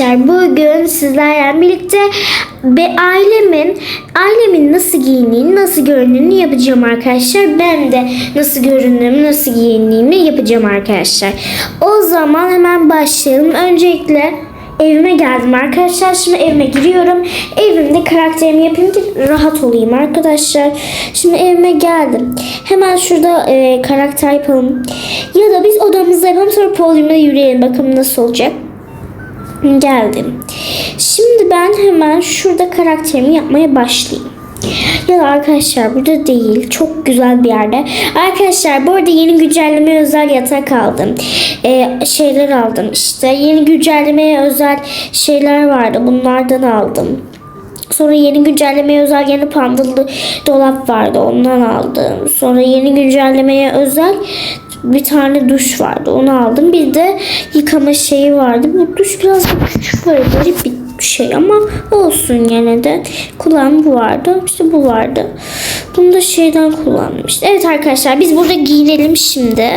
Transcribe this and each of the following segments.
arkadaşlar bugün sizlerle birlikte ve ailemin ailemin nasıl giyindiğini nasıl göründüğünü yapacağım arkadaşlar. Ben de nasıl göründüğümü nasıl giyindiğimi yapacağım arkadaşlar. O zaman hemen başlayalım. Öncelikle evime geldim arkadaşlar. Şimdi evime giriyorum. Evimde karakterimi yapayım ki rahat olayım arkadaşlar. Şimdi evime geldim. Hemen şurada e, karakter yapalım. Ya da biz odamızda yapalım sonra podyumda yürüyelim. Bakalım nasıl olacak. Geldim. Şimdi ben hemen şurada karakterimi yapmaya başlayayım. Ya da arkadaşlar burada değil. Çok güzel bir yerde. Arkadaşlar bu arada yeni güncellemeye özel yatak aldım. Ee, şeyler aldım. İşte yeni güncellemeye özel şeyler vardı. Bunlardan aldım. Sonra yeni güncellemeye özel yeni pandalı dolap vardı. Ondan aldım. Sonra yeni güncellemeye özel bir tane duş vardı. Onu aldım. Bir de yıkama şeyi vardı. Bu duş biraz da küçük böyle garip bir şey ama olsun gene de. Kulağım bu vardı. İşte bu vardı. Bunu da şeyden kullanmıştım. Evet arkadaşlar biz burada giyinelim şimdi.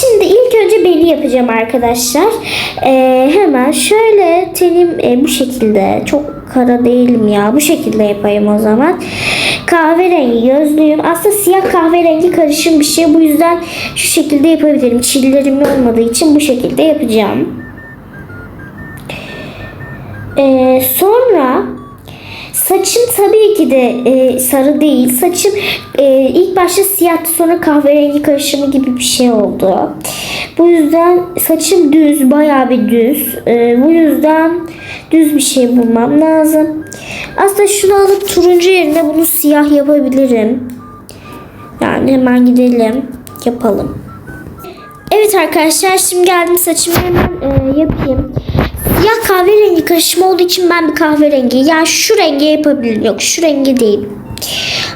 Şimdi ilk önce beni yapacağım arkadaşlar. Ee, hemen şöyle tenim e, bu şekilde. Çok kara değilim ya. Bu şekilde yapayım o zaman. Kahverengi gözlüğüm. Aslında siyah kahverengi karışım bir şey. Bu yüzden şu şekilde yapabilirim. Çillerim olmadığı için bu şekilde yapacağım. Ee, sonra saçım tabii ki de e, sarı değil. Saçım e, ilk başta siyahtı sonra kahverengi karışımı gibi bir şey oldu. Bu yüzden saçım düz, bayağı bir düz. E, bu yüzden düz bir şey bulmam lazım. Aslında şunu alıp turuncu yerine bunu siyah yapabilirim. Yani hemen gidelim, yapalım. Evet arkadaşlar şimdi geldim saçımı hemen e, yapayım. Siyah kahverengi karışımı olduğu için ben bir kahverengi yani şu renge yapabilirim. Yok şu rengi değil.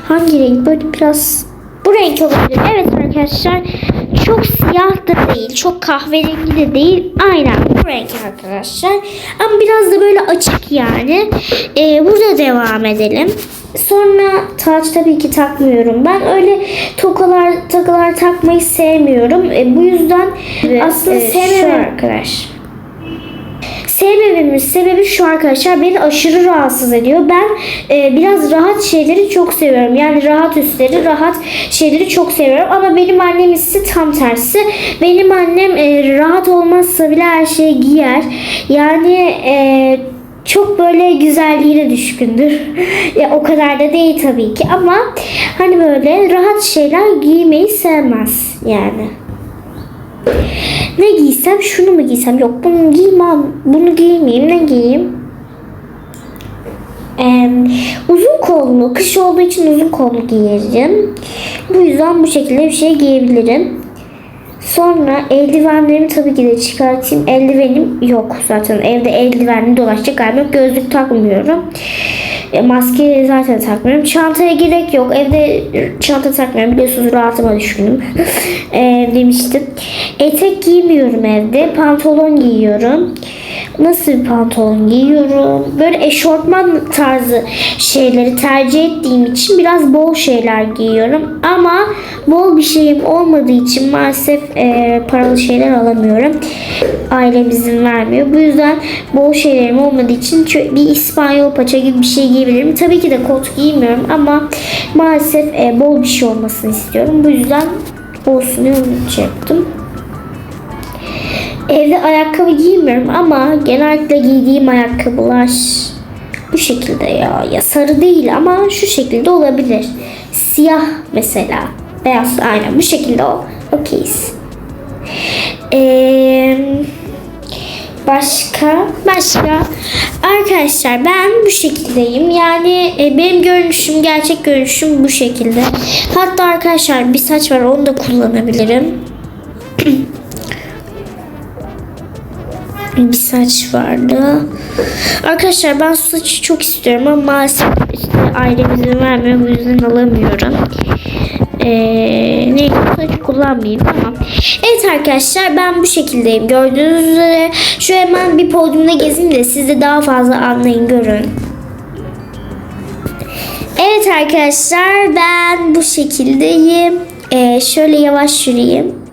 Hangi renk? Böyle biraz bu renk olabilir. Evet arkadaşlar çok siyah da değil. Çok kahverengi de değil. Aynen bu renk arkadaşlar. Ama biraz da böyle açık yani. E, burada devam edelim. Sonra taç tabii ki takmıyorum. Ben öyle tokalar takılar takmayı sevmiyorum. E, bu yüzden aslında e, şu sevmiyorum arkadaş. Sevmememin sebebi şu arkadaşlar beni aşırı rahatsız ediyor. Ben e, biraz rahat şeyleri çok seviyorum. Yani rahat üstleri, rahat şeyleri çok seviyorum. Ama benim annem ise tam tersi. Benim annem e, rahat olmazsa bile her şeyi giyer. Yani e, çok böyle güzelliğine düşkündür. ya o kadar da değil tabii ki ama hani böyle rahat şeyler giymeyi sevmez yani. Ne giysem? Şunu mu giysem? Yok bunu giymem. Bunu giymeyeyim. Ne giyeyim? Ee, uzun kollu kış olduğu için uzun kollu giyerim. Bu yüzden bu şekilde bir şey giyebilirim sonra eldivenlerimi tabii ki de çıkartayım eldivenim yok zaten evde eldivenli dolaşacak halim yok gözlük takmıyorum e, maske zaten takmıyorum. Çantaya gerek yok. Evde çanta takmıyorum. Biliyorsunuz rahatıma düşkünüm. e, demiştim. Etek giymiyorum evde. Pantolon giyiyorum. Nasıl bir pantolon giyiyorum? Böyle eşortman tarzı şeyleri tercih ettiğim için biraz bol şeyler giyiyorum. Ama bol bir şeyim olmadığı için maalesef e, paralı şeyler alamıyorum. Ailem izin vermiyor. Bu yüzden bol şeylerim olmadığı için bir İspanyol paça gibi bir şey giyebilirim. Tabii ki de kot giymiyorum ama maalesef e, bol bir şey olmasını istiyorum. Bu yüzden olsun diye şey yaptım. Evde ayakkabı giymiyorum ama genellikle giydiğim ayakkabılar bu şekilde ya. Ya sarı değil ama şu şekilde olabilir. Siyah mesela. Beyaz aynen bu şekilde o. Okeyiz. Eee Başka? Başka? Arkadaşlar ben bu şekildeyim. Yani e, benim görünüşüm, gerçek görünüşüm bu şekilde. Hatta arkadaşlar bir saç var onu da kullanabilirim. bir saç vardı. Arkadaşlar ben saçı çok istiyorum ama maalesef işte ailem izin vermiyor. Bu yüzden alamıyorum. Ee, neyse saç kullanmayayım tamam. Evet arkadaşlar ben bu şekildeyim. Gördüğünüz üzere şu hemen bir podyumda gezeyim de siz de daha fazla anlayın görün. Evet arkadaşlar ben bu şekildeyim. Ee, şöyle yavaş yürüyeyim.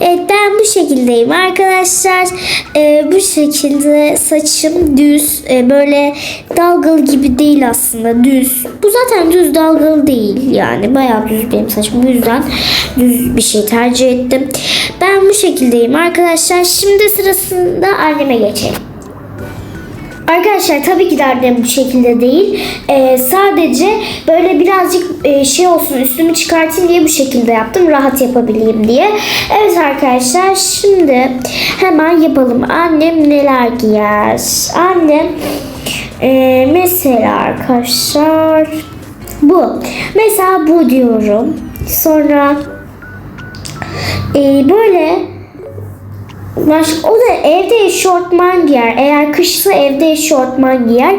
Evet ben bu şekildeyim arkadaşlar. Ee, bu şekilde saçım düz. Ee, böyle dalgalı gibi değil aslında düz. Bu zaten düz dalgalı değil yani. Bayağı düz benim saçım. Bu yüzden düz bir şey tercih ettim. Ben bu şekildeyim arkadaşlar. Şimdi sırasında anneme geçelim. Arkadaşlar tabii ki de annem bu şekilde değil. Ee, sadece böyle birazcık e, şey olsun üstümü çıkartayım diye bu şekilde yaptım. Rahat yapabileyim diye. Evet arkadaşlar şimdi hemen yapalım. Annem neler giyer? Annem e, mesela arkadaşlar bu. Mesela bu diyorum. Sonra e, böyle Başka, o da evde eşortman giyer. Eğer kışsa evde eşortman giyer.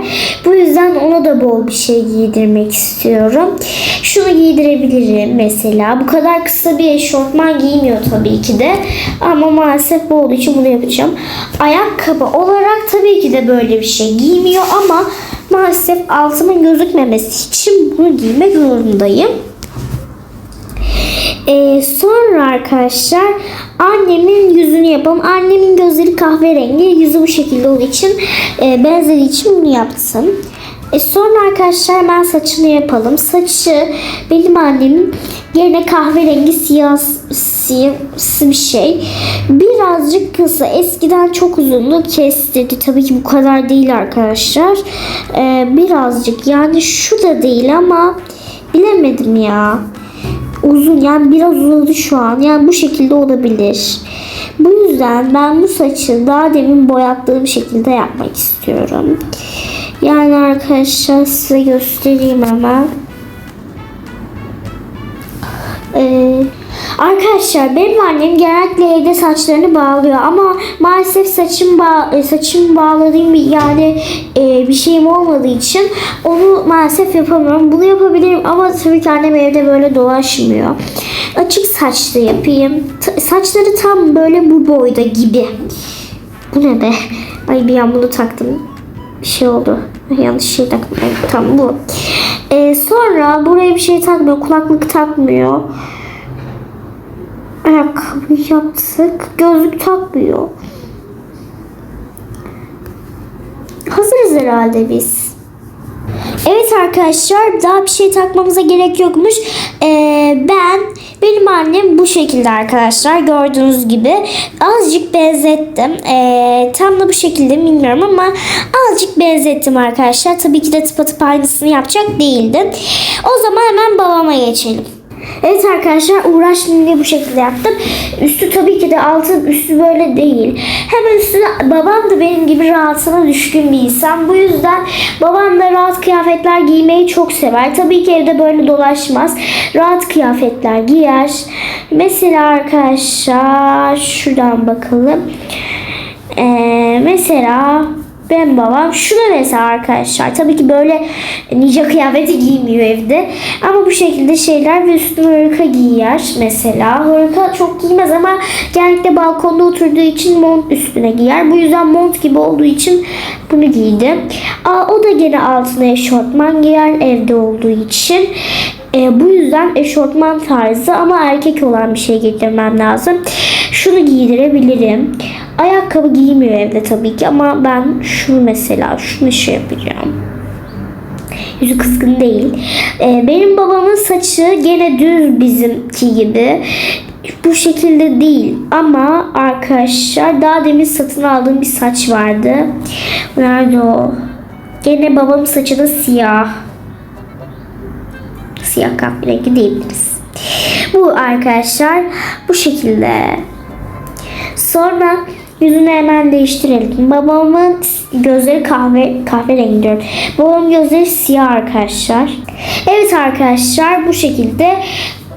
Bu yüzden ona da bol bir şey giydirmek istiyorum. Şunu giydirebilirim mesela. Bu kadar kısa bir eşortman giymiyor tabii ki de. Ama maalesef bu olduğu için bunu yapacağım. Ayakkabı olarak tabii ki de böyle bir şey giymiyor ama maalesef altımın gözükmemesi için bunu giymek zorundayım. Ee, sonra arkadaşlar annemin yüzünü yapalım. Annemin gözleri kahverengi. Yüzü bu şekilde olduğu için e, benzediği için bunu yaptım. E, sonra arkadaşlar hemen saçını yapalım. Saçı benim annemin gene kahverengi siyah siyahsı bir şey. Birazcık kısa. Eskiden çok uzundu. Kestirdi. Tabii ki bu kadar değil arkadaşlar. E, birazcık yani şu da değil ama bilemedim ya uzun yani biraz uzadı şu an. Yani bu şekilde olabilir. Bu yüzden ben bu saçı daha demin boyattığım şekilde yapmak istiyorum. Yani arkadaşlar size göstereyim hemen. Ee, arkadaşlar benim annem genellikle evde saçlarını bağlıyor ama maalesef saçım bağ e, saçım bağladığım bir yani e, bir şeyim olmadığı için onu maalesef yapamıyorum. Bunu yapabilirim ama tabii ki annem evde böyle dolaşmıyor. Açık saçlı yapayım. Ta- saçları tam böyle bu boyda gibi. Bu ne be? Ay bir an bunu taktım. Bir şey oldu. Yanlış şey taktım. Tamam bu. Ee, sonra buraya bir şey takmıyor. Kulaklık takmıyor. Ayakkabı yaptık. Gözlük takmıyor. Hazırız herhalde biz. Evet arkadaşlar daha bir şey takmamıza gerek yokmuş. Ee, ben benim annem bu şekilde arkadaşlar gördüğünüz gibi azıcık benzettim. Ee, tam da bu şekilde mi bilmiyorum ama azıcık benzettim arkadaşlar. Tabii ki de tıpatıp aynısını yapacak değildim. O zaman hemen babama geçelim. Evet arkadaşlar uğraşmayayım diye bu şekilde yaptım. Üstü tabii ki de altı üstü böyle değil. Hemen üstüne babam da benim gibi rahatına düşkün bir insan. Bu yüzden babam da rahat kıyafetler giymeyi çok sever. Tabii ki evde böyle dolaşmaz. Rahat kıyafetler giyer. Mesela arkadaşlar şuradan bakalım. Ee, mesela ben babam. Şunu mesela arkadaşlar. Tabii ki böyle ninja kıyafeti giymiyor evde. Ama bu şekilde şeyler ve üstüne hırka giyer mesela. Hırka çok giymez ama genellikle balkonda oturduğu için mont üstüne giyer. Bu yüzden mont gibi olduğu için bunu giydi. Aa, o da gene altına eşortman giyer evde olduğu için. E, bu yüzden eşortman tarzı ama erkek olan bir şey getirmem lazım. Şunu giydirebilirim. Ayakkabı giymiyor evde tabii ki ama ben şunu mesela şunu şey yapacağım. Yüzü kızgın değil. E, benim babamın saçı gene düz bizimki gibi. Bu şekilde değil ama arkadaşlar daha demin satın aldığım bir saç vardı. Nerede o? Gene babamın saçı da siyah siyah kahverengi diyebiliriz. Bu arkadaşlar bu şekilde. Sonra yüzünü hemen değiştirelim. Babamın gözleri kahve kahverengi diyorum. Babamın gözleri siyah arkadaşlar. Evet arkadaşlar bu şekilde.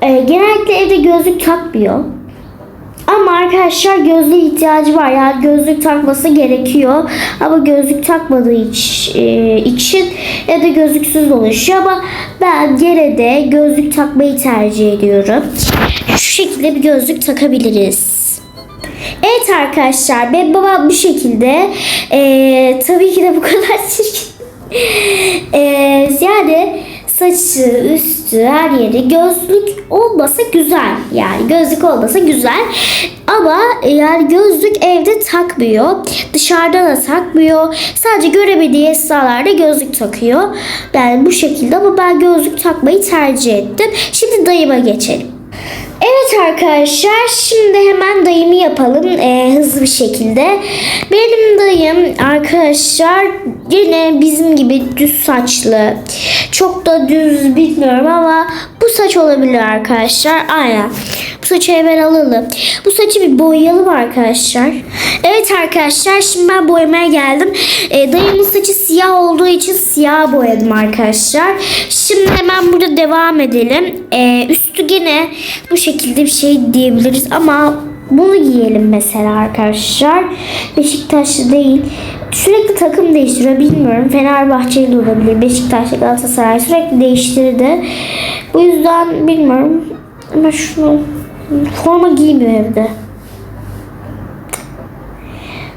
Ee, genellikle evde gözlük takmıyor. Ama arkadaşlar gözlüğe ihtiyacı var. Yani gözlük takması gerekiyor. Ama gözlük takmadığı e, için ya da gözlüksüz dolaşıyor. Ama ben gene de gözlük takmayı tercih ediyorum. Şu şekilde bir gözlük takabiliriz. Evet arkadaşlar ben babam bu şekilde. Ee, tabii ki de bu kadar çirkin. Ee, yani saçı, üstü, her yeri gözlük olmasa güzel. Yani gözlük olmasa güzel. Ama yani gözlük evde takmıyor. Dışarıda da takmıyor. Sadece göremediği esnalarda gözlük takıyor. Yani bu şekilde ama ben gözlük takmayı tercih ettim. Şimdi dayıma geçelim. Evet arkadaşlar şimdi hemen dayımı yapalım eee, hızlı bir şekilde. Benim dayım arkadaşlar yine bizim gibi düz saçlı. Çok da düz bilmiyorum ama saç olabilir arkadaşlar. Aynen. Bu saçı hemen alalım. Bu saçı bir boyayalım arkadaşlar. Evet arkadaşlar şimdi ben boyamaya geldim. Eee dayımın saçı siyah olduğu için siyah boyadım arkadaşlar. Şimdi hemen burada devam edelim. Eee, üstü gene bu şekilde bir şey diyebiliriz ama bunu giyelim mesela arkadaşlar. Beşiktaşlı değil. Sürekli takım değiştiriyor bilmiyorum. Fenerbahçeli olabilir. Beşiktaşlı Galatasaray sürekli değiştirdi. Bu yüzden bilmiyorum. Ama şunu forma giymiyor evde.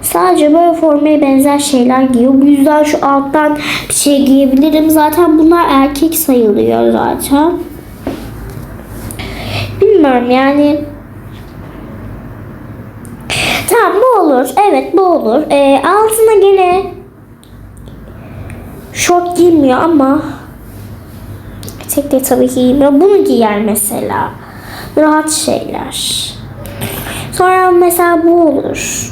Sadece böyle formaya benzer şeyler giyiyor. Bu yüzden şu alttan bir şey giyebilirim. Zaten bunlar erkek sayılıyor zaten. Bilmiyorum yani. Tamam bu olur. Evet bu olur. Ee, altına gene şort giymiyor ama tek tabii ki giymiyor. Bunu giyer mesela. Rahat şeyler. Sonra mesela bu olur.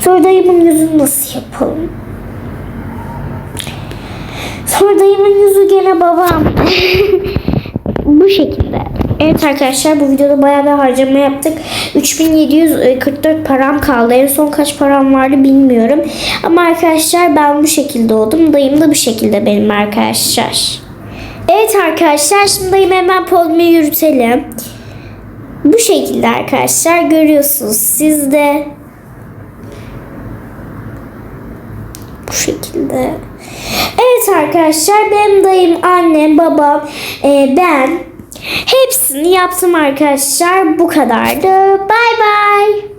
Sonra dayımın yüzünü nasıl yapalım? Sonra dayımın yüzü gene babam. Bu şekilde. Evet arkadaşlar bu videoda bayağı bir harcama yaptık. 3744 param kaldı. En son kaç param vardı bilmiyorum. Ama arkadaşlar ben bu şekilde oldum. Dayım da bu şekilde benim arkadaşlar. Evet arkadaşlar şimdi dayımı hemen podyuma yürütelim. Bu şekilde arkadaşlar görüyorsunuz siz de. Bu şekilde. Evet arkadaşlar benim dayım, annem, babam, e, ben hepsini yaptım arkadaşlar. Bu kadardı. Bay bay.